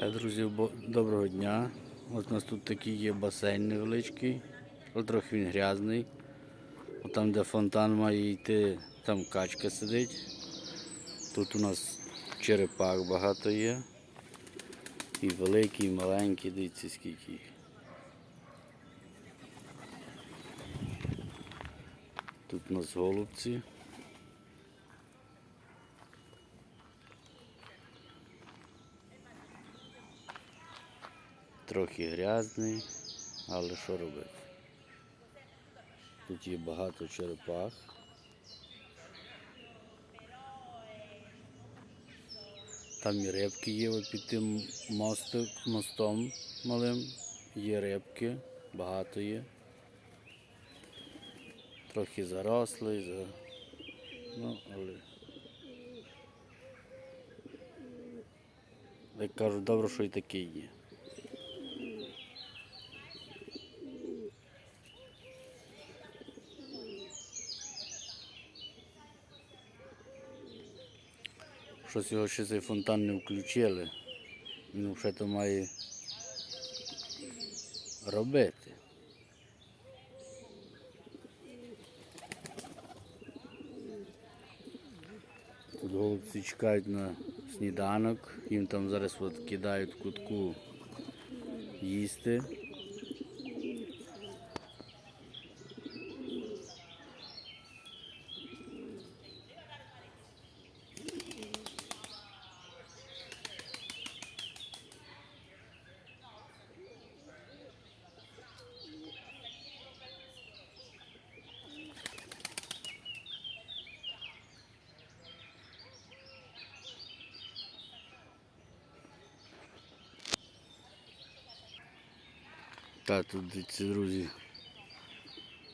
Так, друзі, доброго дня. Ось у нас тут такий є басейн невеличкий, але трохи він грязний. От Там, де фонтан має йти, там качка сидить. Тут у нас черепах багато є. І великі, і маленькі, дивіться скільки їх. Тут у нас голубці. Трохи грязний, але що робити? Тут є багато черепах. Там і рибки є от під тим мостик, мостом малим. Є рибки, багато є. Трохи зарослий, за... ну, але. Як кажуть, добре, що і такий є. Щось його ще цей фонтан не включили. Він вже то має робити. Тут голубці чекають на сніданок, їм там зараз от кидають кутку їсти. Та тут дивіться, друзі.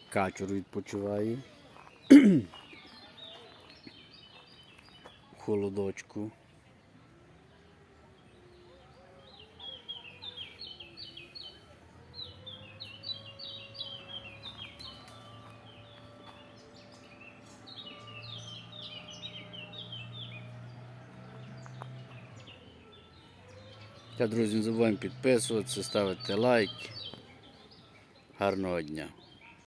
Качур відпочиває. Холодочку. Та, друзі, не забуваємо підписуватися, ставити лайк. Гарного дня.